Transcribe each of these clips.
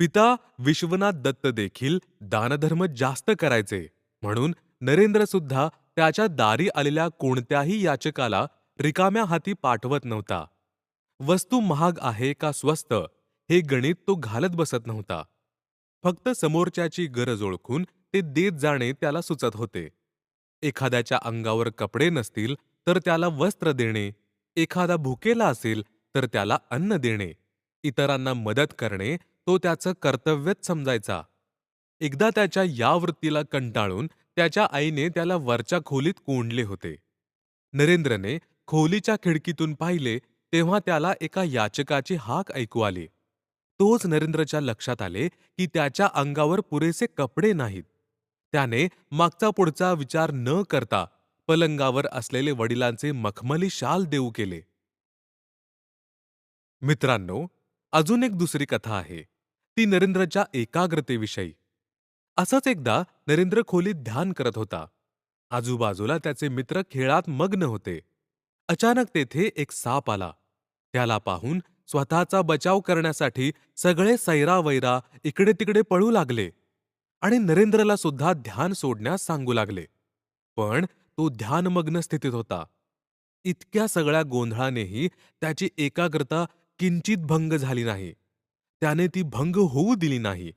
पिता विश्वनाथ दत्त देखील दानधर्म जास्त करायचे. म्हणून नरेंद्र सुद्धा त्याच्या दारी आलेल्या कोणत्याही याचकाला रिकाम्या हाती पाठवत नव्हता. वस्तू महाग आहे का स्वस्त हे गणित तो घालत बसत नव्हता. फक्त समोरच्याची गरज ओळखून ते देत जाणे त्याला सुचत होते. एखाद्याच्या अंगावर कपडे नसतील तर त्याला वस्त्र देणे एखादा भुकेला असेल तर त्याला अन्न देणे इतरांना मदत करणे तो त्याचं कर्तव्यच समजायचा. एकदा त्याच्या या वृत्तीला कंटाळून त्याच्या आईने त्याला वरच्या खोलीत कोंडले होते. नरेंद्रने खोलीच्या खिडकीतून पाहिले तेव्हा त्याला एका याचकाची हाक ऐकू आली. तोच नरेंद्रच्या लक्षात आले की त्याच्या अंगावर पुरेसे कपडे नाहीत. त्याने मागचा पुढचा विचार न करता पलंगावर असलेले वडिलांचे मखमली शाल देऊ केले. मित्रांनो अजून एक दुसरी कथा आहे. ती नरेंद्रच्या एकाग्रतेविषयी. असंच एकदा नरेंद्र खोलीत ध्यान करत होता. आजूबाजूला त्याचे मित्र खेळात मग्न होते. अचानक तेथे एक साप आला. त्याला पाहून स्वतःचा बचाव करण्यासाठी सगळे सैरावैरा इकडे तिकडे पळू लागले आणि नरेंद्रला सुद्धा ध्यान सोडण्यास सांगू लागले. पण तो ध्यानमग्न स्थितीत होता. इतक्या सगळ्या गोंधळानेही त्याची एकाग्रता किंचित भंग झाली नाही. त्याने ती भंग होऊ दिली नाही.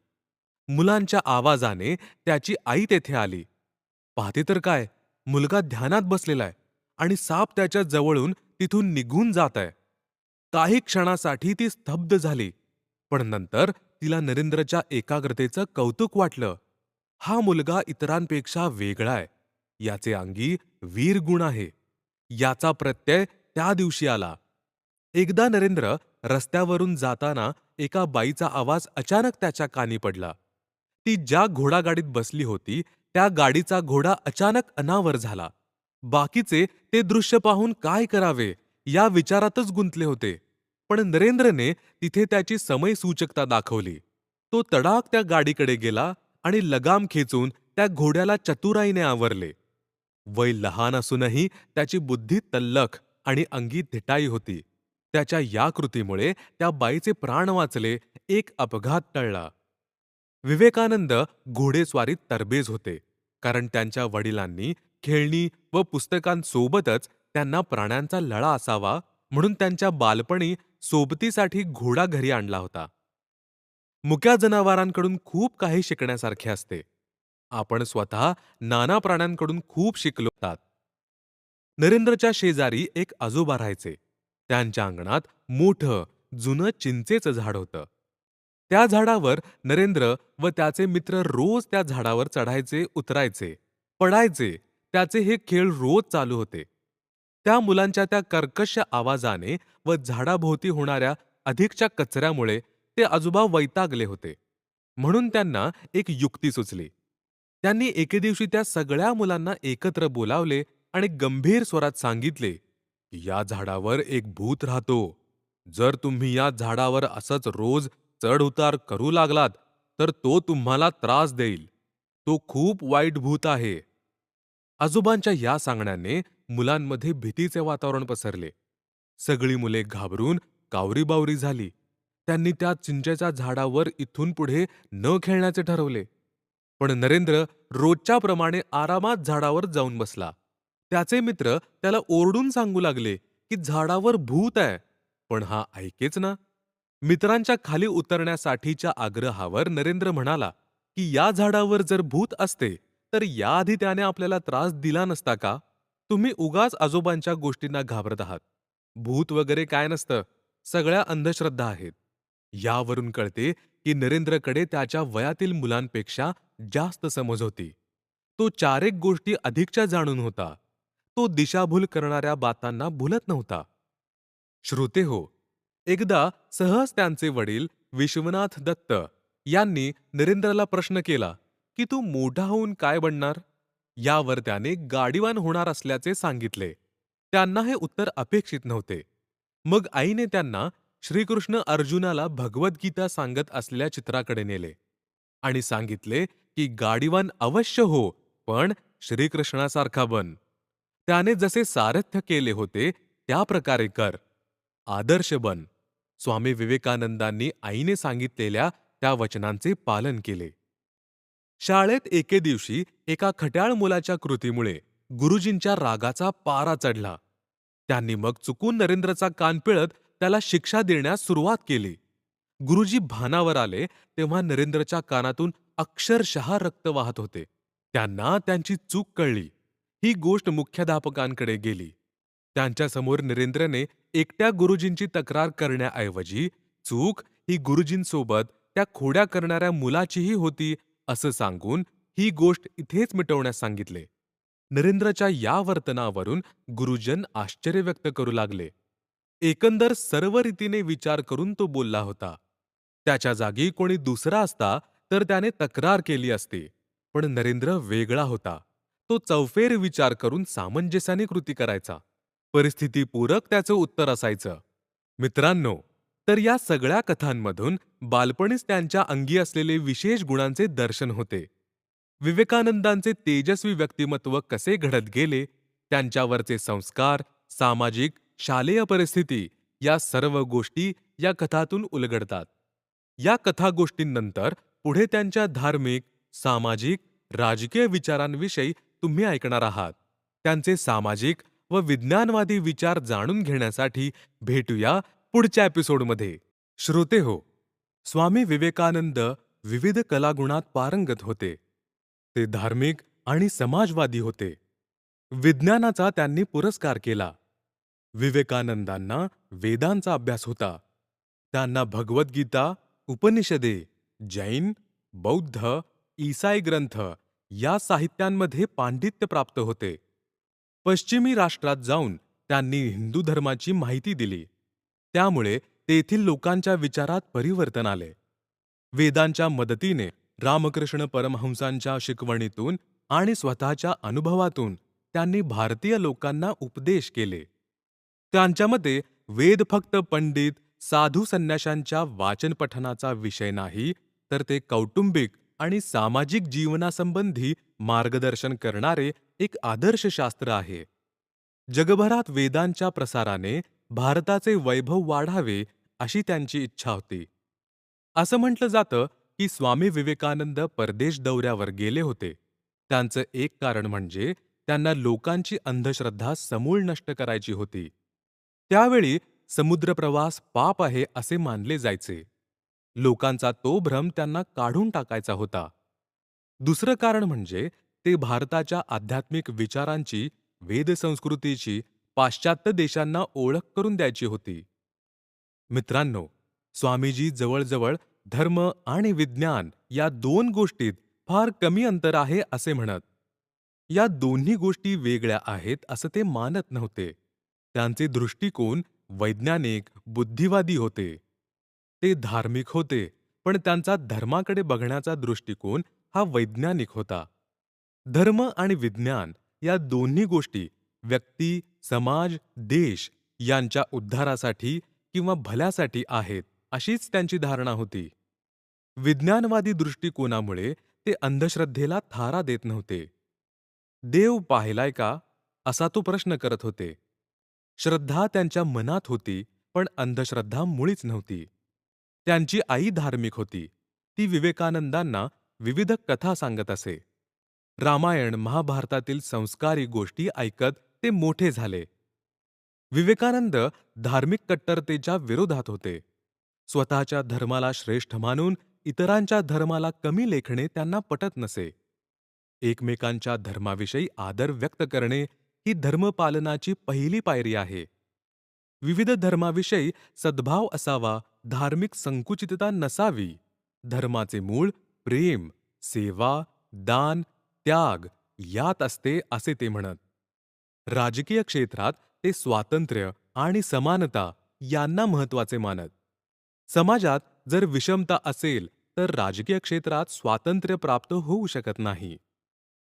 मुलांच्या आवाजाने त्याची आई तेथे आली. पाहते तर काय मुलगा ध्यानात बसलेलाय आणि साप त्याच्या जवळून तिथून निघून जात आहे. काही क्षणासाठी ती स्तब्ध झाली पण नंतर तिला नरेंद्रच्या एकाग्रतेचं कौतुक वाटलं. हा मुलगा इतरांपेक्षा वेगळा याचे अंगी वीर गुण आहे. याचा प्रत्यय त्या दिवशी आला. एकदा नरेंद्र रस्त्यावरून जाताना एका बाईचा आवाज अचानक त्याच्या कानी पडला. ती ज्या घोडागाडीत बसली होती त्या गाडीचा घोडा अचानक अनावर झाला. बाकीचे ते दृश्य पाहून काय करावे या विचारातच गुंतले होते. पण नरेंद्रने तिथे त्याची समय सूचकता दाखवली. तो तडाक त्या गाडीकडे गेला आणि लगाम खेचून त्या घोड्याला चतुराईने आवरले. वय लहान असूनही त्याची बुद्धी तल्लख आणि अंगी धिटाई होती. त्याच्या या कृतीमुळे त्या बाईचे प्राण वाचले एक अपघात टळला. विवेकानंद घोडेस्वारीत तरबेज होते कारण त्यांच्या वडिलांनी खेळणी व पुस्तकांसोबतच त्यांना प्राण्यांचा लळा असावा म्हणून त्यांच्या बालपणी सोबतीसाठी घोडा घरी आणला होता. मुक्या जनावरांकडून खूप काही शिकण्यासारखे असते. आपण स्वतः नाना प्राण्यांकडून खूप शिकलो नरेंद्रच्या शेजारी एक आजोबा राहायचे. त्यांच्या अंगणात मोठं जुनं चिंचेचं झाड होतं. त्या झाडावर नरेंद्र व त्याचे मित्र रोज त्या झाडावर चढायचे उतरायचे पडायचे त्याचे हे खेळ रोज चालू होते. त्या मुलांच्या त्या कर्कश आवाजाने व झाडाभोवती होणाऱ्या अधिकच्या कचऱ्यामुळे ते आजोबा वैतागले होते. म्हणून त्यांना एक युक्ती सुचली. त्यांनी एके दिवशी त्या सगळ्या मुलांना एकत्र बोलावले आणि गंभीर स्वरात सांगितले या झाडावर एक भूत राहतो. जर तुम्ही या झाडावर असंच रोज चढउतार करू लागलात तर तो तुम्हाला त्रास देईल. तो खूप वाईट भूत आहे. आजोबांच्या या सांगण्याने मुलांमध्ये भीतीचे वातावरण पसरले. सगळी मुले घाबरून कावरीबावरी झाली. त्यांनी त्या चिंचेच्या झाडावर इथून पुढे न खेळण्याचे ठरवले. पण नरेंद्र रोजच्याप्रमाणे आरामात झाडावर जाऊन बसला. त्याचे मित्र त्याला ओरडून सांगू लागले की झाडावर भूत आहे. पण हा ऐकेच ना. मित्रांच्या खाली उतरण्यासाठीच्या आग्रहावर नरेंद्र म्हणाला की या झाडावर जर भूत असते तर याआधी त्याने आपल्याला त्रास दिला नसता का? तुम्ही उगाच आजोबांच्या गोष्टींना घाबरत आहात. भूत वगैरे काय नसतं. सगळ्या अंधश्रद्धा आहेत. यावरून कळते की नरेंद्रकडे त्याच्या वयातील मुलांपेक्षा जास्त समज होती. तो चारेक गोष्टी अधिकच्या जाणून होता. तो दिशाभूल करणाऱ्या बातांना भुलत नव्हता. श्रोते हो एकदा सहज त्यांचे वडील विश्वनाथ दत्त यांनी नरेंद्रला प्रश्न केला की तू मोठा होऊन काय बनणार? यावर त्याने गाडीवान होणार असल्याचे सांगितले. त्यांना हे उत्तर अपेक्षित नव्हते. मग आईने त्यांना श्रीकृष्ण अर्जुनाला भगवद्गीता सांगत असलेल्या चित्राकडे नेले आणि सांगितले की गाडीवान अवश्य हो पण श्रीकृष्णासारखा बन. त्याने जसे सारथ्य केले होते त्या प्रकारे कर. आदर्श बन. स्वामी विवेकानंदांनी आईने सांगितलेल्या त्या वचनांचे पालन केले. शाळेत एके दिवशी एका खट्याळ मुलाच्या कृतीमुळे गुरुजींच्या रागाचा पारा चढला. त्यांनी मग चुकून नरेंद्रचा कान पिळत त्याला शिक्षा देण्यास सुरुवात केली. गुरुजी भानावर आले तेव्हा नरेंद्रच्या कानातून अक्षरशः रक्त वाहत होते. त्यांना त्यांची चूक कळली. ही गोष्ट मुख्याध्यापकांकडे गेली. त्यांच्यासमोर नरेंद्रने एकट्या गुरुजींची तक्रार करण्याऐवजी चूक ही गुरुजींसोबत त्या खोड्या करणाऱ्या मुलाचीही होती असं सांगून ही गोष्ट इथेच मिटवण्यास सांगितले. नरेंद्रच्या या वर्तनावरून गुरुजन आश्चर्य व्यक्त करू लागले. एकंदर सर्व रीतीने विचार करून तो बोलला होता. त्याच्या जागी कोणी दुसरा असता तर त्याने तक्रार केली असती पण नरेंद्र वेगळा होता. तो चौफेर विचार करून सामंजस्याने कृती करायचा. परिस्थितीपूरक त्याचं उत्तर असायचं. मित्रांनो तर या सगळ्या कथांमधून बालपणीच त्यांच्या अंगी असलेले विशेष गुणांचे दर्शन होते. विवेकानंदांचे तेजस्वी व्यक्तिमत्व कसे घडत गेले त्यांच्यावरचे संस्कार सामाजिक शालेय परिस्थिती या सर्व गोष्टी या कथातून उलगडतात. या कथागोष्टींनंतर पुढे त्यांच्या धार्मिक सामाजिक राजकीय विचारांविषयी तुम्ही ऐकणार आहात. त्यांचे सामाजिक व विज्ञानवादी विचार जाणून घेण्यासाठी भेटूया पुढच्या एपिसोडमध्ये. श्रोते हो स्वामी विवेकानंद विविध कलागुणात पारंगत होते. ते धार्मिक आणि समाजवादी होते. विज्ञानाचा त्यांनी पुरस्कार केला. विवेकानंदांना वेदांचा अभ्यास होता. त्यांना भगवद्गीता उपनिषदे जैन बौद्ध ईसाई ग्रंथ या साहित्यांमध्ये पांडित्य प्राप्त होते. पश्चिमी राष्ट्रात जाऊन त्यांनी हिंदू धर्माची माहिती दिली. त्यामुळे तेथील लोकांच्या विचारात परिवर्तन आले. वेदांच्या मदतीने रामकृष्ण परमहंसांच्या शिकवणीतून आणि स्वतःच्या अनुभवातून त्यांनी भारतीय लोकांना उपदेश केले. त्यांच्या मते वेद फक्त पंडित साधू संन्याशांच्या वाचनपठनाचा विषय नाही तर ते कौटुंबिक आणि सामाजिक जीवनासंबंधी मार्गदर्शन करणारे एक आदर्श शास्त्र आहे. जगभरात वेदांच्या प्रसाराने भारताचे वैभव वाढावे अशी त्यांची इच्छा होती. असं म्हटलं जातं की स्वामी विवेकानंद परदेश दौऱ्यावर गेले होते. त्यांचं एक कारण म्हणजे त्यांना लोकांची अंधश्रद्धा समूळ नष्ट करायची होती. त्यावेळी समुद्रप्रवास पाप आहे असे मानले जायचे. लोकांचा तो भ्रम त्यांना काढून टाकायचा होता. दुसरं कारण म्हणजे ते भारताच्या आध्यात्मिक विचारांची वेदसंस्कृतीची पाश्चात्य देशांना ओळख करून द्यायची होती. मित्रांनो स्वामीजी जवळजवळ धर्म आणि विज्ञान या दोन गोष्टीत फार कमी अंतर आहे असे म्हणत. या दोन्ही गोष्टी वेगळ्या आहेत असं ते मानत नव्हते. त्यांचे दृष्टिकोन वैज्ञानिक बुद्धिवादी होते. ते धार्मिक होते पण त्यांचा धर्माकडे बघण्याचा दृष्टिकोन हा वैज्ञानिक होता. धर्म आणि विज्ञान या दोन्ही गोष्टी व्यक्ती समाज देश यांच्या उद्धारासाठी किंवा भल्यासाठी आहेत अशीच त्यांची धारणा होती. विज्ञानवादी दृष्टिकोनामुळे ते अंधश्रद्धेला थारा देत नव्हते. देव पाहिलाय का? असा तो प्रश्न करत होते. श्रद्धा त्यांच्या मनात होती पण अंधश्रद्धा मुळीच नव्हती. त्यांची आई धार्मिक होती. ती विवेकानंदांना विविध कथा सांगत असे. रामायण महाभारतातील संस्कारी गोष्टी ऐकत ते मोठे झाले. विवेकानंद धार्मिक कट्टरतेच्या विरोधात होते. स्वतःच्या धर्माला श्रेष्ठ मानून इतरांच्या धर्माला कमी लेखणे त्यांना पटत नसे. एकमेकांच्या धर्माविषयी आदर व्यक्त करणे ही धर्मपालनाची पहिली पायरी आहे. विविध धर्माविषयी सद्भाव असावा धार्मिक संकुचितता नसावी. धर्माचे मूळ प्रेम सेवा दान त्याग यात असते असे ते म्हणत. राजकीय क्षेत्रात ते स्वातंत्र्य आणि समानता यांना महत्त्वाचे मानत. समाजात जर विषमता असेल तर राजकीय क्षेत्रात स्वातंत्र्य प्राप्त होऊ शकत नाही.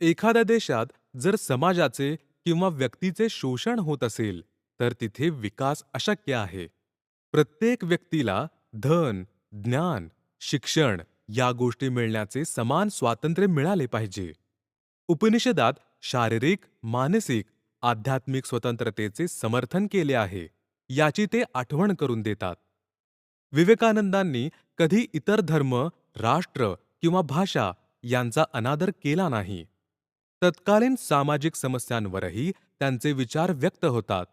एखाद्या देशात जर समाजाचे किंवा व्यक्तीचे शोषण होत असेल तर तिथे विकास अशक्य आहे. प्रत्येक व्यक्तीला धन ज्ञान शिक्षण या गोष्टी मिळण्याचे समान स्वातंत्र्य मिळाले पाहिजे. उपनिषदात शारीरिक मानसिक आध्यात्मिक स्वतंत्रतेचे समर्थन केले आहे याची ते आठवण करून देतात. विवेकानंदांनी कधी इतर धर्म राष्ट्र किंवा भाषा यांचा अनादर केला नाही. तत्कालीन सामाजिक समस्यांवरही त्यांचे विचार व्यक्त होतात.